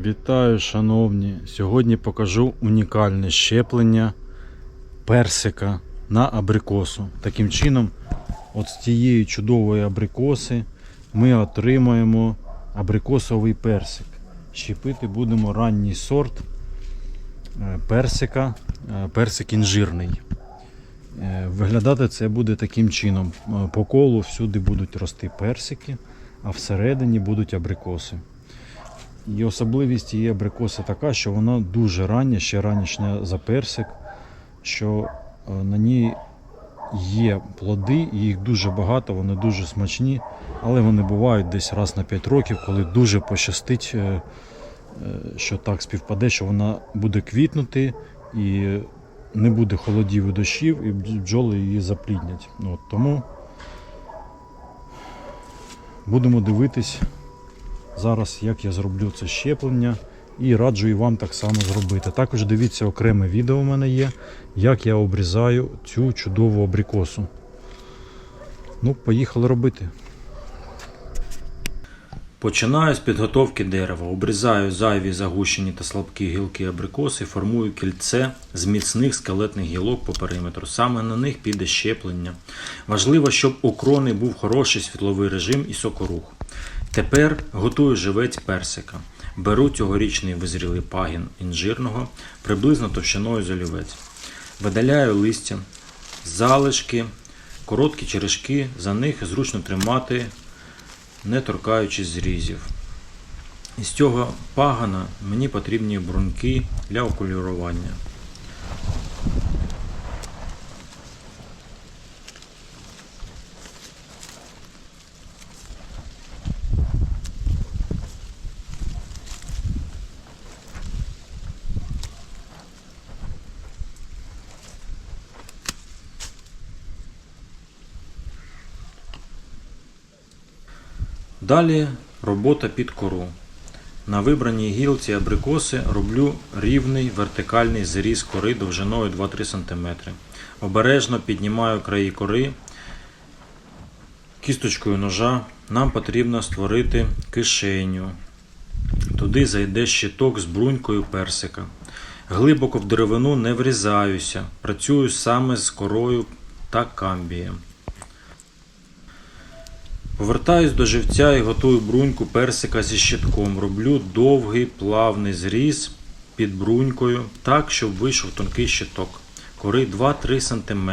Вітаю, шановні! Сьогодні покажу унікальне щеплення персика на абрикосу. Таким чином, от з цієї чудової абрикоси ми отримаємо абрикосовий персик. Щепити будемо ранній сорт е, персика, е, персик інжирний. Е, Виглядати це буде таким чином. По колу всюди будуть рости персики, а всередині будуть абрикоси. І особливість цієї абрикоси така, що вона дуже рання, ще ранішня за персик, що е, на ній є плоди, їх дуже багато, вони дуже смачні, але вони бувають десь раз на 5 років, коли дуже пощастить, е, е, що так співпаде, що вона буде квітнути і не буде холодів і дощів, і бджоли її запліднять. От, тому будемо дивитись зараз, як я зроблю це щеплення, і раджу і вам так само зробити. Також дивіться окреме відео у мене є, як я обрізаю цю чудову абрикосу. Ну, поїхали робити. Починаю з підготовки дерева. Обрізаю зайві загущені та слабкі гілки абрикоси, формую кільце з міцних скелетних гілок по периметру. Саме на них піде щеплення. Важливо, щоб у крони був хороший світловий режим і сокорух. Тепер готую живець персика. Беру цьогорічний визрілий пагін інжирного, приблизно товщиною з олівець. Видаляю листя, залишки, короткі черешки, за них зручно тримати не торкаючись зрізів. Із цього пагана мені потрібні бруньки для окулірування. Далі робота під кору. На вибраній гілці абрикоси роблю рівний вертикальний зріз кори довжиною 2-3 см. Обережно піднімаю краї кори кісточкою ножа. Нам потрібно створити кишеню. Туди зайде щиток з брунькою персика. Глибоко в деревину не врізаюся. Працюю саме з корою та камбієм. Повертаюсь до живця і готую бруньку персика зі щитком. Роблю довгий плавний зріз під брунькою, так, щоб вийшов тонкий щиток. Кори 2-3 см.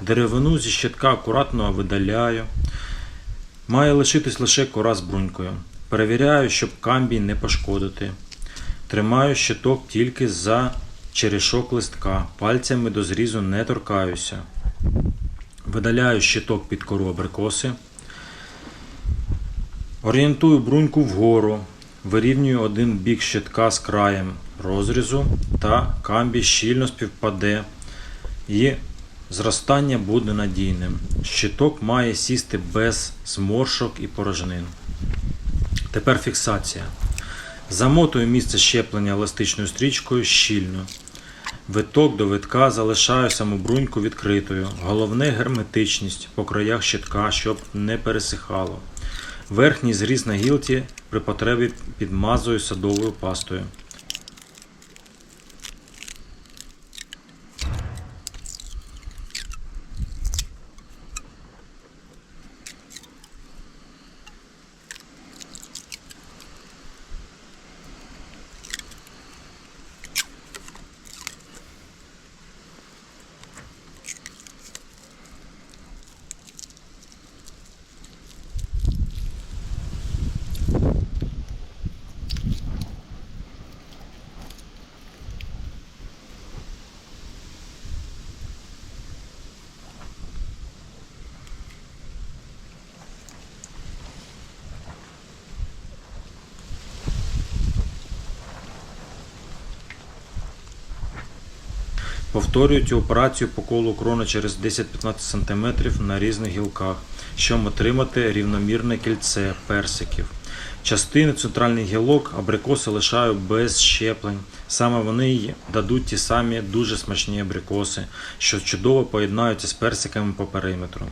Деревину зі щитка акуратно видаляю. Має лишитись лише кора з брунькою. Перевіряю, щоб камбій не пошкодити. Тримаю щиток тільки за черешок листка. Пальцями до зрізу не торкаюся. Видаляю щиток під кору абрикоси. Орієнтую бруньку вгору, вирівнюю один бік щитка з краєм розрізу та камбій щільно співпаде і зростання буде надійним. Щиток має сісти без зморшок і порожнин. Тепер фіксація. Замотую місце щеплення еластичною стрічкою щільно. Виток до витка залишаю саму бруньку відкритою. Головне герметичність по краях щитка, щоб не пересихало. Верхній зріз на гілці при потребі підмазую садовою пастою. Повторюю цю операцію по колу крони через 10-15 см на різних гілках, щоб отримати рівномірне кільце персиків. Частини центральних гілок абрикоси лишаю без щеплень. Саме вони дадуть ті самі дуже смачні абрикоси, що чудово поєднаються з персиками по периметру.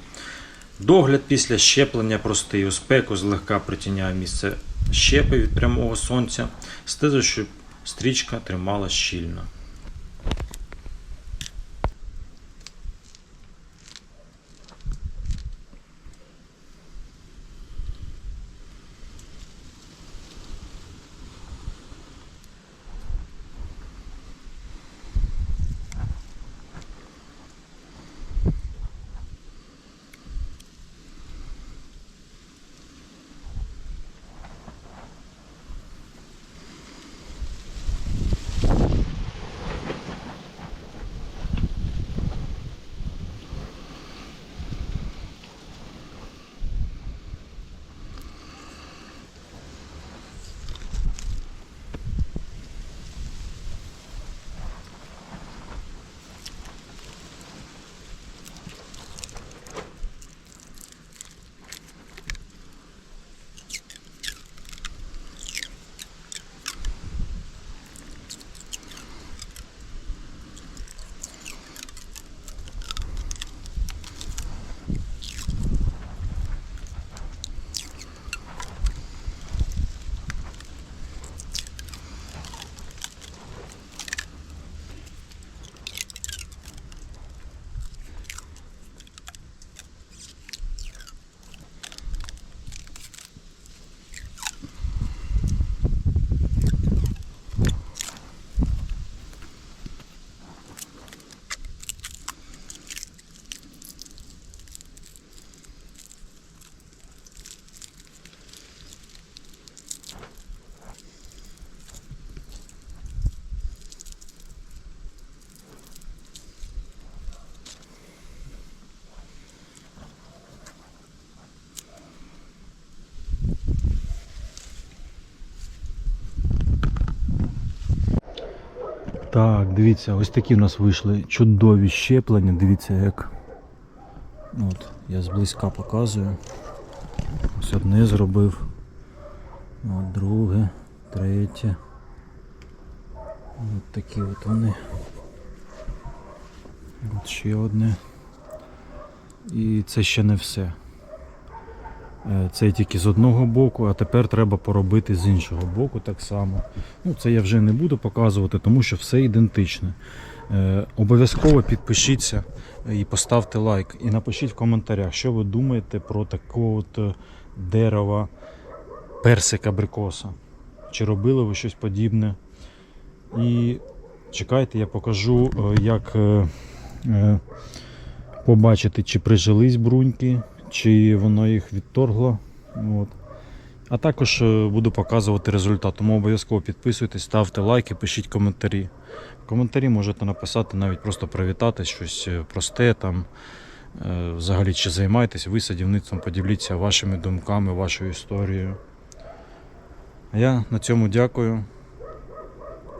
Догляд після щеплення простий. У спеку злегка притіняю місце щепи від прямого сонця. Стежу, щоб стрічка тримала щільно. Так, дивіться, ось такі в нас вийшли чудові щеплення. Дивіться, як. От, я зблизька показую. Ось одне зробив. От друге, третє. От такі от вони. От ще одне. І це ще не все. Е, Це тільки з одного боку, а тепер треба поробити з іншого боку так само. Ну, це я вже не буду показувати, тому що все ідентичне. Е, обов'язково підпишіться і поставте лайк. І напишіть в коментарях, що ви думаєте про такого от е, дерева персик абрикоса. Чи робили ви щось подібне? І чекайте, я покажу, як побачити, чи прижились бруньки, чи воно їх відторгло. От. А також е, буду показувати результат. Тому обов'язково підписуйтесь, ставте лайки, пишіть коментарі. В коментарі можете написати, навіть просто привітати щось е, просте там. е, Взагалі, чи займаєтесь ви садівництвом, поділіться вашими думками, вашою історією. А я на цьому дякую.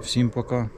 Всім пока.